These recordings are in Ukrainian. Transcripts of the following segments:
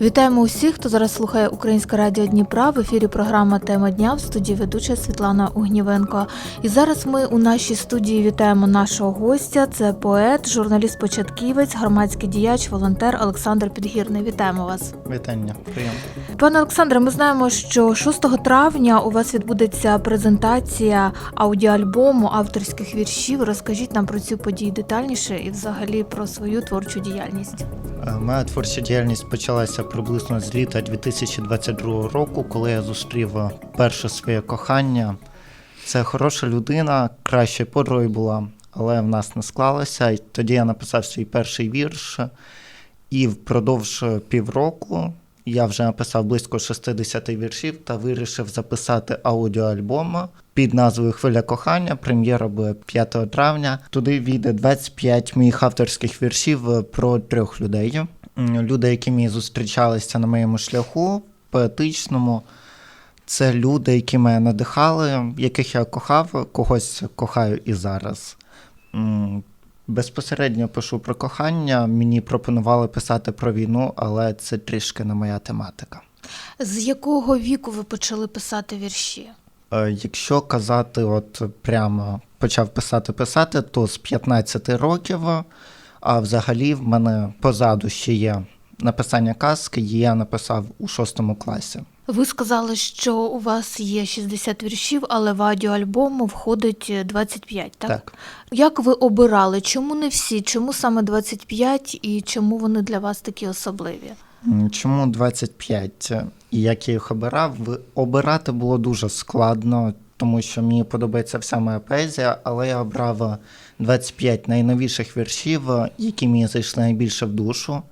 Вітаємо усіх, хто зараз слухає Українське радіо Дніпра. В ефірі програма Тема дня в студії ведуча Світлана Угнівенко. І зараз ми у нашій студії вітаємо нашого гостя. Це поет, журналіст-початківець, громадський діяч, волонтер Олександр Підгірний. Вітаємо вас. Вітання, приємно. Пане Олександре, ми знаємо, що 6 травня у вас відбудеться презентація аудіоальбому авторських віршів. Розкажіть нам про цю подію детальніше і взагалі про свою творчу діяльність. Е, Моя творча діяльність почалася приблизно з літа 2022 року, коли я зустрів е, перше своє кохання. Це хороша людина, кращою подругою була, але в нас не склалося. І тоді я написав свій перший вірш, і впродовж півроку я вже написав близько 60 віршів та вирішив записати аудіоальбом під назвою Хвиля кохання. Прем'єра буде 5 травня. Туди війде 25 моїх авторських віршів е, про трьох людей. Люди, які мені зустрічалися на моєму шляху поетичному. Це люди, які мене надихали, яких я кохав, когось кохаю і зараз. Безпосередньо пишу про кохання. Мені пропонували писати про війну, але це трішки не моя тематика. З якого віку ви почали писати вірші? Е, Якщо казати, от прямо почав писати писати, то з 15 років, а взагалі в мене позаду ще є написання казки, її я написав у шостому класі. Ви сказали, що у вас є 60 віршів, але в аудіоальбому входить 25, так? Так. Як ви обирали? Чому не всі? Чому саме 25 і чому вони для вас такі особливі? Чому 25? І як я їх обирав? Обирати було дуже складно, тому що мені подобається вся моя поезія, але я обрав 25 найновіших віршів, які мені зайшли найбільше в душу.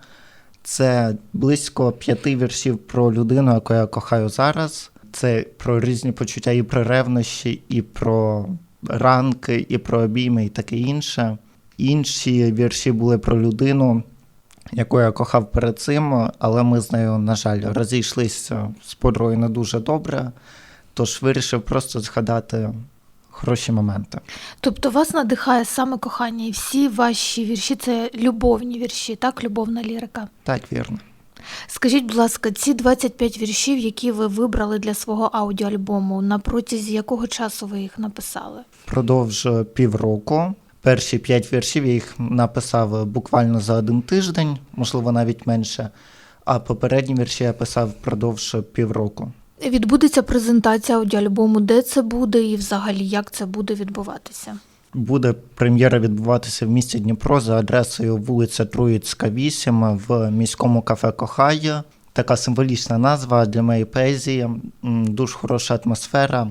Це близько п'яти віршів про людину, яку я кохаю зараз. Це про різні почуття і про ревнощі, і про ранки, і про обійми, і таке інше. Інші вірші були про людину, яку я кохав перед цим, але ми з нею, на жаль, розійшлися з подругою не дуже добре, тож вирішив просто згадати хороші моменти. Тобто вас надихає саме кохання, і всі ваші вірші це любовні вірші, так? Любовна лірика. Так, вірно. Скажіть, будь ласка, ці 25 віршів, які ви вибрали для свого аудіоальбому, на протязі якого часу ви їх написали? Продовж півроку. Перші п'ять віршів я їх написав буквально за один тиждень, можливо, навіть менше. А попередні вірші я писав впродовж півроку. Відбудеться презентація аудіоальбому, де це буде і взагалі як це буде відбуватися? Буде прем'єра відбуватися в місті Дніпро за адресою вулиця Троїцька, 8 в міському кафе Кохає. Така символічна назва для моєї поезії, дуже хороша атмосфера.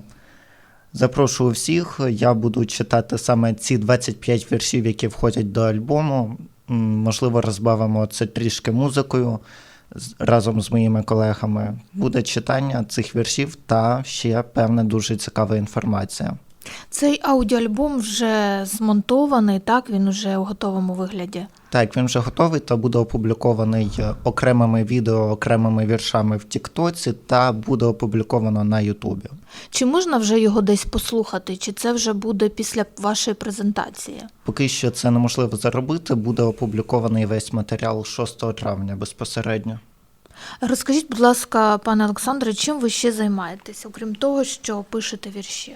Запрошую всіх. Я буду читати саме ці 25 віршів, які входять до альбому. Можливо, розбавимо це трішки музикою разом з моїми колегами. Буде читання цих віршів та ще певна дуже цікава інформація. Цей аудіоальбом вже змонтований, так? Він уже у готовому вигляді. Так, він вже готовий та буде опублікований е, окремими відео, окремими віршами в Тіктоці та буде опубліковано на Ютубі. Чи можна вже його десь послухати, чи це вже буде після вашої презентації? Поки що це неможливо заробити, буде опублікований весь матеріал 6 травня безпосередньо. Розкажіть, будь ласка, пане Олександре, чим ви ще займаєтесь, окрім того, що пишете вірші?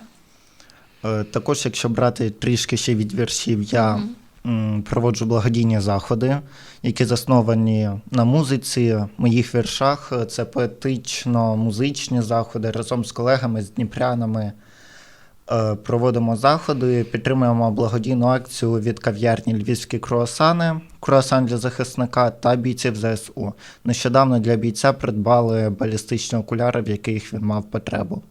Е, Також, якщо брати трішки ще від віршів, я м, проводжу благодійні заходи, які засновані на музиці, моїх віршах. Е, Це поетично-музичні заходи разом з колегами, з дніпрянами. Е, Проводимо заходи, підтримуємо благодійну акцію від кав'ярні Львівські круасани, круасан для захисника та бійців ЗСУ. Нещодавно для бійця придбали балістичні окуляри, в яких він мав потребу.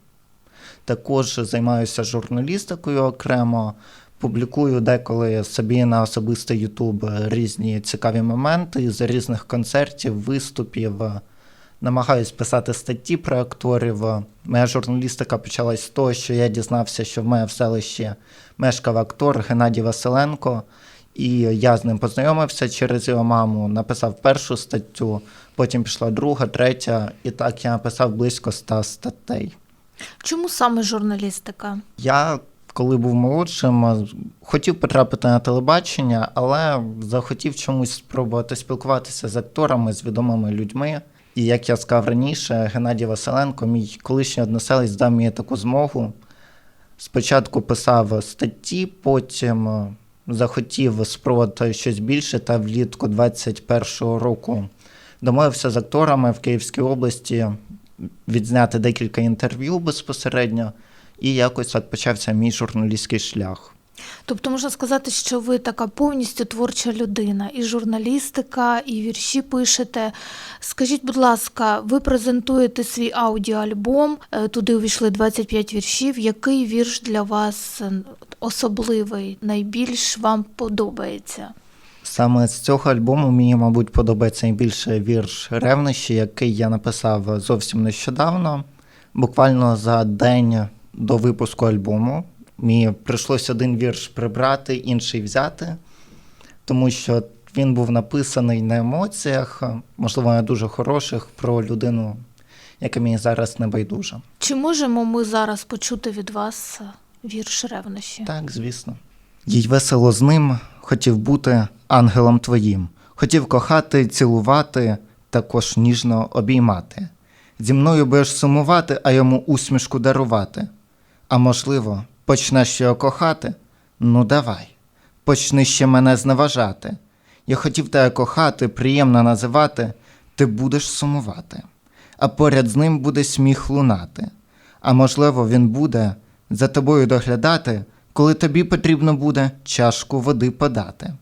Також займаюся журналістикою окремо, публікую деколи собі на особистий Ютуб різні цікаві моменти з різних концертів, виступів. Намагаюсь писати статті про акторів. Моя журналістика почалась з того, що я дізнався, що в мене в селищі мешкав актор Геннадій Василенко, і я з ним познайомився через його маму, написав першу статтю, потім пішла друга, третя, і так я написав близько ста статей. Чому саме журналістика? Я, коли був молодшим, хотів потрапити на телебачення, але захотів чомусь спробувати спілкуватися з акторами, з відомими людьми. І як я сказав раніше, Геннадій Василенко, мій колишній односелець, дав мені таку змогу. Спочатку писав статті, потім захотів спробувати щось більше, та влітку 21-го року домовився з акторами в Київській області відзняти декілька інтерв'ю безпосередньо, і якось так почався мій журналістський шлях. Тобто можна сказати, що ви така повністю творча людина, і журналістика, і вірші пишете. Скажіть, будь ласка, ви презентуєте свій аудіоальбом, е, туди увійшли 25 віршів. Який вірш для вас е, особливий, найбільш вам подобається? Саме з цього альбому мені, мабуть, подобається найбільше вірш ревнощі, який я написав зовсім нещодавно, буквально за день до випуску альбому. Мені прийшлося один вірш прибрати, інший взяти, тому що він був написаний на емоціях, можливо, не дуже хороших, про людину, яка мені зараз не байдужа. Чи можемо ми зараз почути від вас вірш ревнощі? Так, звісно. Їй весело з ним хотів бути ангелом твоїм, хотів кохати, цілувати, також ніжно обіймати. Зі мною будеш сумувати, а йому усмішку дарувати. А можливо, почнеш його кохати? Ну давай, почни ще мене зневажати. Я хотів тебе кохати, приємно називати, ти будеш сумувати, а поряд з ним буде сміх лунати. А можливо, він буде за тобою доглядати, коли тобі потрібно буде чашку води подати.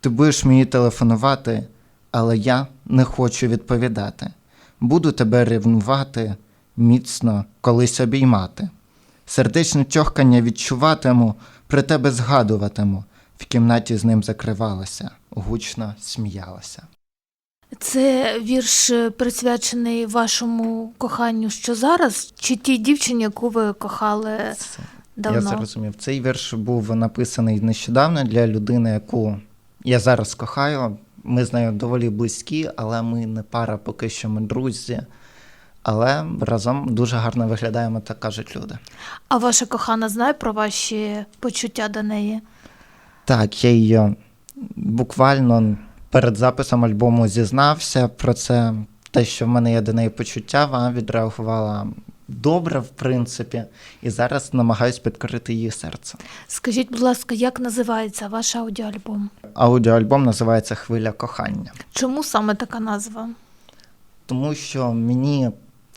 Ти будеш мені телефонувати, але я не хочу відповідати. Буду тебе ревнувати, міцно колись обіймати. Сердечне тьохкання відчуватиму, при тебе згадуватиму. В кімнаті з ним закривалася, гучно сміялася. Це вірш е, присвячений вашому коханню, що зараз, чи тій дівчині, яку ви кохали Це- давно? Я зрозумів. Цей вірш був написаний нещодавно для людини, яку я зараз кохаю. Ми з нею доволі близькі, але ми не пара, поки що ми друзі. Але разом дуже гарно виглядаємо, так кажуть люди. А ваша кохана знає про ваші почуття до неї? Так, я е, буквально перед записом альбому зізнався про це. Те, що в мене є до неї почуття, вона відреагувала добре, в принципі, і зараз намагаюсь підкорити її серце. Скажіть, будь ласка, як називається ваш аудіоальбом? Аудіоальбом називається Хвиля кохання. Чому саме така назва? Тому що мені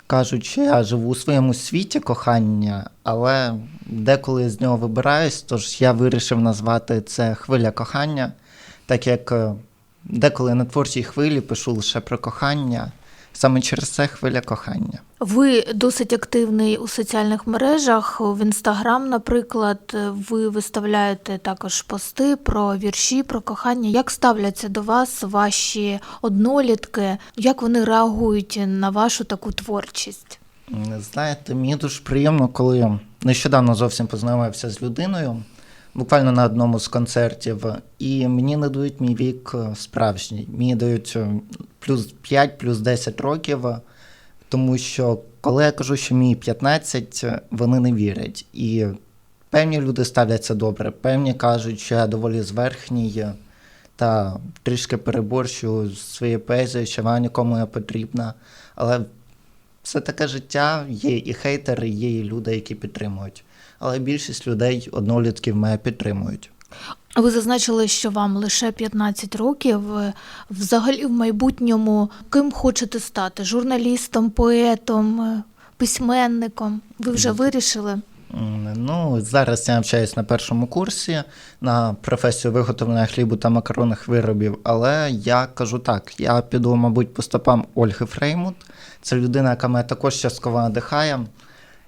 кажуть, що я живу у своєму світі кохання, але деколи з нього вибираюсь, тож я вирішив назвати це хвиля кохання, так як е, деколи на творчій хвилі пишу лише про кохання, саме через це хвиля кохання. Ви досить активний у соціальних мережах, в інстаграм, наприклад, ви виставляєте також пости про вірші, про кохання. Як ставляться до вас ваші однолітки? Як вони реагують на вашу таку творчість? М, Знаєте, мені дуже приємно, коли нещодавно зовсім познайомився з людиною, буквально на одному з концертів, і мені не дають мій вік е, справжній. Мені дають е, плюс 5, плюс 10 років, тому що коли я кажу, що мені 15, е, вони не вірять. І певні люди ставляться добре, певні кажуть, що я доволі зверхній та трішки переборщу своєю поезією, що вона нікому не потрібна. Але все таке життя, є і хейтери, є і люди, які підтримують. Але більшість людей однолітків мене підтримують. Ви зазначили, що вам лише 15 років. Взагалі, в майбутньому ким хочете стати? Журналістом, поетом, письменником? Ви вже вирішили? Ну, зараз я навчаюсь на першому курсі на професію виготовлення хлібу та макаронних виробів, але я кажу так: я піду, мабуть, по стопам Ольги Фреймут. Це людина, яка мене також частково надихає.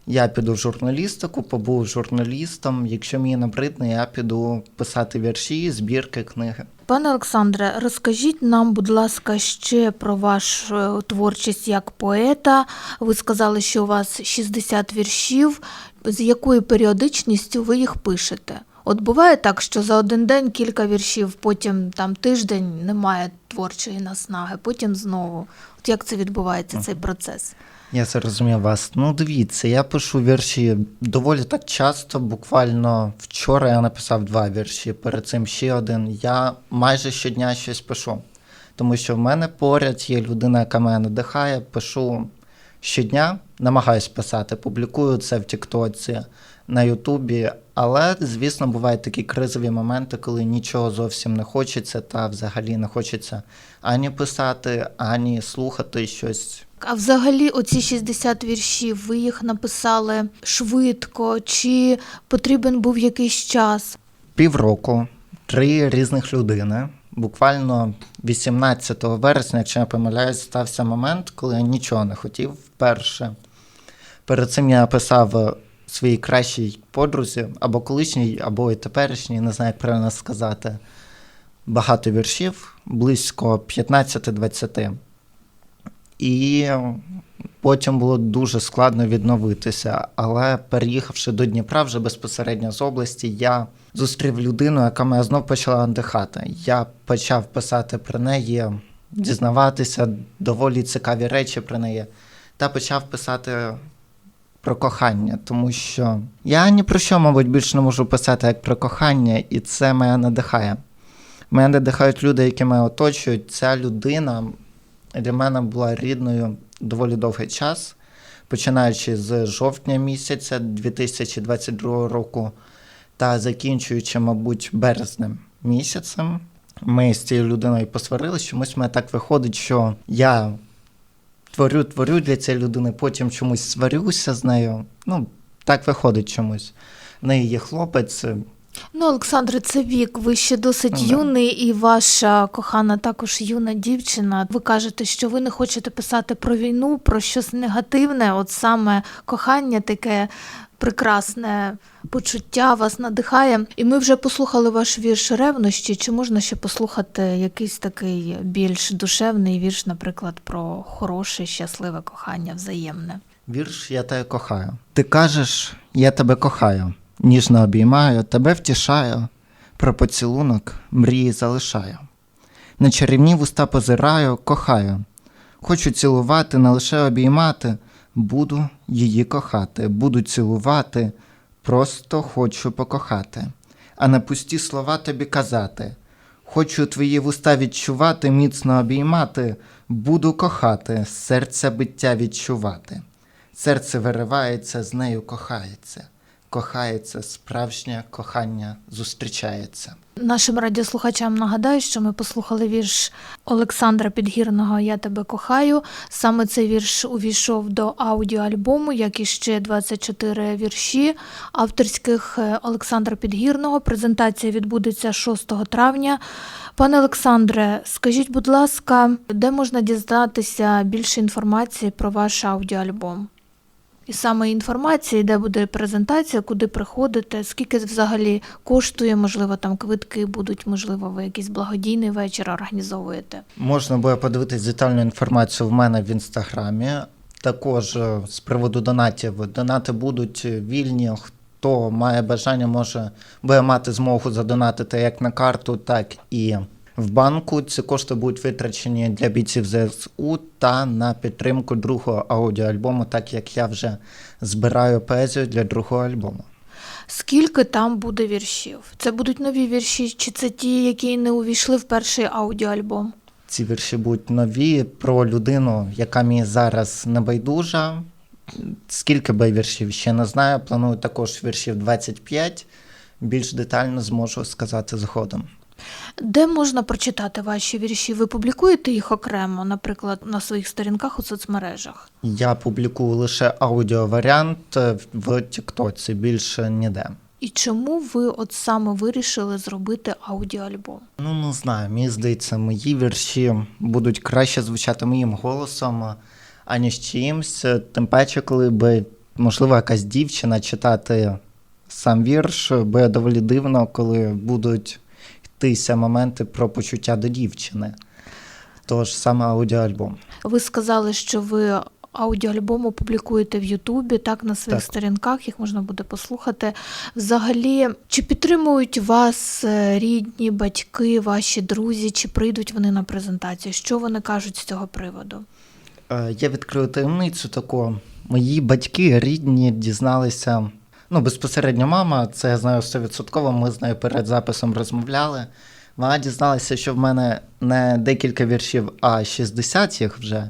Я піду в журналістику, побув журналістом. Якщо мені набридне, я піду писати вірші, збірки, книги. Пане Олександре, розкажіть нам, будь ласка, ще про вашу творчість як поета. Ви сказали, що у вас 60 віршів. З якою періодичністю ви їх пишете? От буває так, що за один день кілька віршів, потім там тиждень немає творчої наснаги, потім знову. От як це відбувається, цей процес? Я зрозумів вас. Ну, дивіться, я пишу вірші доволі так часто. Буквально вчора я написав два вірші, перед цим ще один. Я майже щодня щось пишу. Тому що в мене поряд є людина, яка мене надихає, пишу щодня, намагаюсь писати, публікую це в Тіктоці, на Ютубі. Але, звісно, бувають такі кризові моменти, коли нічого зовсім не хочеться, та взагалі не хочеться ані писати, ані слухати щось. А взагалі, оці 60 віршів, ви їх написали швидко, чи потрібен був якийсь час? півроку три різних людини. Буквально 18 вересня, якщо я помиляюсь, стався момент, коли я нічого не хотів вперше. Перед цим я написав е, своїй кращій подрузі, або колишній, або і теперішній, не знаю, як правильно сказати, багато віршів, близько 15-20. І потім було дуже складно відновитися. Але переїхавши до Дніпра вже безпосередньо з області, я зустрів людину, яка мене знов почала надихати. Я почав писати про неї, дізнаватися доволі цікаві речі про неї, та почав писати про кохання, тому що я ні про що, мабуть, більше не можу писати як про кохання, і це мене надихає. Мене надихають люди, які мене оточують. Ця людина для мене була рідною доволі довгий час, починаючи з жовтня місяця 2022 року та закінчуючи, мабуть, березнем місяцем. Ми з цією людиною посварилися, чомусь мене так виходить, що я творю, творю для цієї людини, потім чомусь сварюся з нею. Ну, так виходить чомусь. В неї є хлопець, Ну, Олександре, це вік. Ви ще досить Ну, юний, і ваша кохана також юна дівчина. Ви кажете, що ви не хочете писати про війну, про щось негативне, от саме кохання таке. Прекрасне почуття вас надихає. І ми вже послухали ваш вірш ревнощі. Чи можна ще послухати якийсь такий більш душевний вірш, наприклад, про хороше, щасливе кохання взаємне? Вірш Я тебе кохаю. Ти кажеш, я тебе кохаю, ніжно обіймаю, тебе втішаю, про поцілунок мрії залишаю. На чарівні вуста позираю, кохаю. Хочу цілувати, не лише обіймати, буду її кохати, буду цілувати, просто хочу покохати, а на пусті слова тобі казати. Хочу твої вуста відчувати, міцно обіймати, буду кохати, серця биття відчувати. Серце виривається, з нею кохається. Кохається, справжнє кохання зустрічається. Нашим радіослухачам нагадаю, що ми послухали вірш Олександра Підгірного Я тебе кохаю. Саме цей вірш увійшов до аудіоальбому, як і ще 24 вірші авторських е, Олександра Підгірного. Презентація відбудеться 6 травня. Пане Олександре, скажіть, будь ласка, де можна дізнатися більше інформації про ваш аудіоальбом? І саме інформації, де буде презентація, куди приходите, скільки взагалі коштує, можливо, там квитки будуть, можливо, ви якийсь благодійний вечір організовуєте. Можна буде подивитись детальну інформацію в мене в інстаграмі. Також е, з приводу донатів. Донати будуть вільні. Хто має бажання, може буде мати змогу задонатити як на карту, так і в банку. Ці кошти будуть витрачені для бійців ЗСУ та на підтримку другого аудіоальбому, так як я вже збираю поезію для другого альбому. Скільки там буде віршів? Це будуть нові вірші, чи це ті, які не увійшли в перший аудіоальбом? Ці вірші будуть нові про людину, яка мені зараз небайдужа. Скільки би віршів ще не знаю. Планую також віршів 25. Більш детально зможу сказати згодом. Де можна прочитати ваші вірші? Ви публікуєте їх окремо, наприклад, на своїх сторінках у соцмережах? Я публікую лише аудіоваріант е, в Тіктоці, більше ніде. І чому ви от саме вирішили зробити аудіоальбом? Ну, не знаю, мені здається, мої вірші будуть краще звучати моїм голосом, аніж чиїмсь. Тим паче, коли би, можливо, якась дівчина читати сам вірш, буде доволі дивно, коли будуть йтися моменти про почуття до дівчини. Тож саме аудіоальбом. Ви сказали, що ви аудіоальбом опублікуєте в Ютубі, так на своїх Так. сторінках їх можна буде послухати. Взагалі, чи підтримують вас е, рідні, батьки, ваші друзі, чи прийдуть вони на презентацію? Що вони кажуть з цього приводу? Е, Я відкрию таємницю таку. Мої батьки рідні дізналися. Ну, безпосередньо мама, це я знаю 100%, ми з нею перед записом розмовляли. Вона дізналася, що в мене не декілька віршів, а 60 їх вже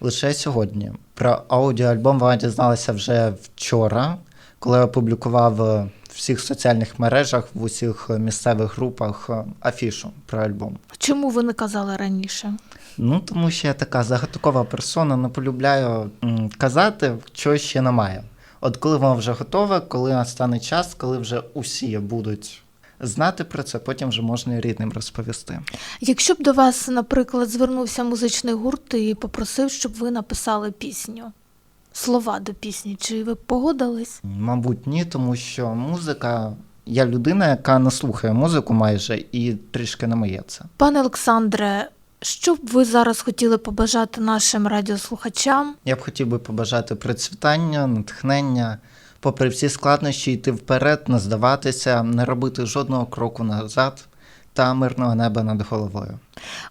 лише сьогодні. Про аудіоальбом вона дізналася вже вчора, коли опублікував в всіх соціальних мережах, в усіх місцевих групах е, афішу про альбом. Чому ви не казали раніше? Ну, тому що я така загадкова персона, не полюбляю казати, чого ще немає. От коли воно вже готове, коли настане час, коли вже усі будуть знати про це, потім вже можна і рідним розповісти. Якщо б до вас, наприклад, звернувся музичний гурт і попросив, щоб ви написали пісню, слова до пісні, чи ви б погодились? Мабуть, ні, тому що музика. Я людина, яка не слухає музику майже, і трішки не моє це. Пане Олександре, що б ви зараз хотіли побажати нашим радіослухачам? Я б хотів би побажати процвітання, натхнення, попри всі складнощі, йти вперед, не здаватися, не робити жодного кроку назад та мирного неба над головою.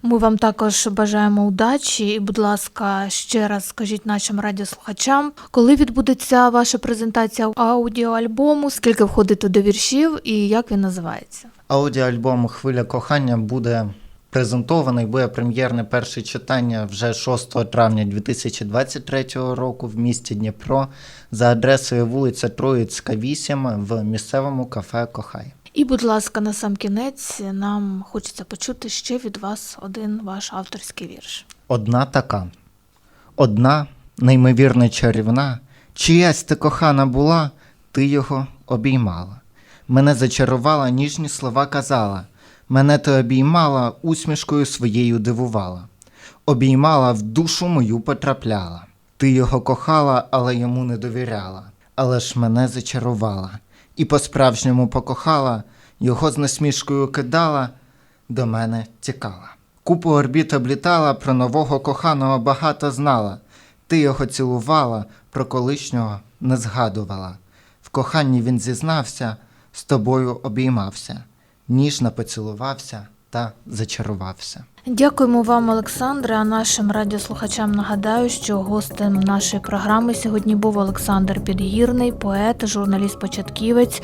Ми вам також бажаємо удачі і, будь ласка, ще раз скажіть нашим радіослухачам, коли відбудеться ваша презентація аудіоальбому, скільки входить до віршів і як він називається? Аудіоальбом Хвиля кохання буде презентований, буде прем'єрне перше читання вже 6 травня 2023 року в місті Дніпро за адресою вулиця Троїцька, 8 в місцевому кафе Кохай. І, будь ласка, на сам кінець нам хочеться почути ще від вас один ваш авторський вірш. Одна така. Одна, неймовірно чарівна, чиясь ти кохана була, ти його обіймала. Мене зачарувала, ніжні слова казала, мене ти обіймала, усмішкою своєю дивувала. Обіймала, в душу мою потрапляла. Ти його кохала, але йому не довіряла. Але ж мене зачарувала, і по-справжньому покохала, його з насмішкою кидала, до мене тікала. Купу орбіт облітала, про нового коханого багато знала. Ти його цілувала, про колишнього не згадувала. В коханні він зізнався, з тобою обіймався, ніжно поцілувався та зачарувався. Дякуємо вам, Олександре. А нашим радіослухачам нагадаю, що гостем нашої програми сьогодні був Олександр Підгірний, поет, журналіст-початківець.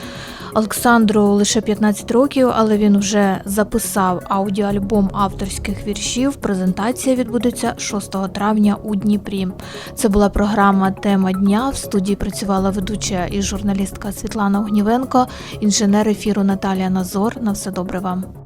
Олександру лише 15 років, але він вже записав аудіоальбом авторських віршів. Презентація відбудеться 6 травня у Дніпрі. Це була програма Тема дня. В студії працювала ведуча і журналістка Світлана Огнівенко, інженер ефіру Наталія Назор. На все добре вам.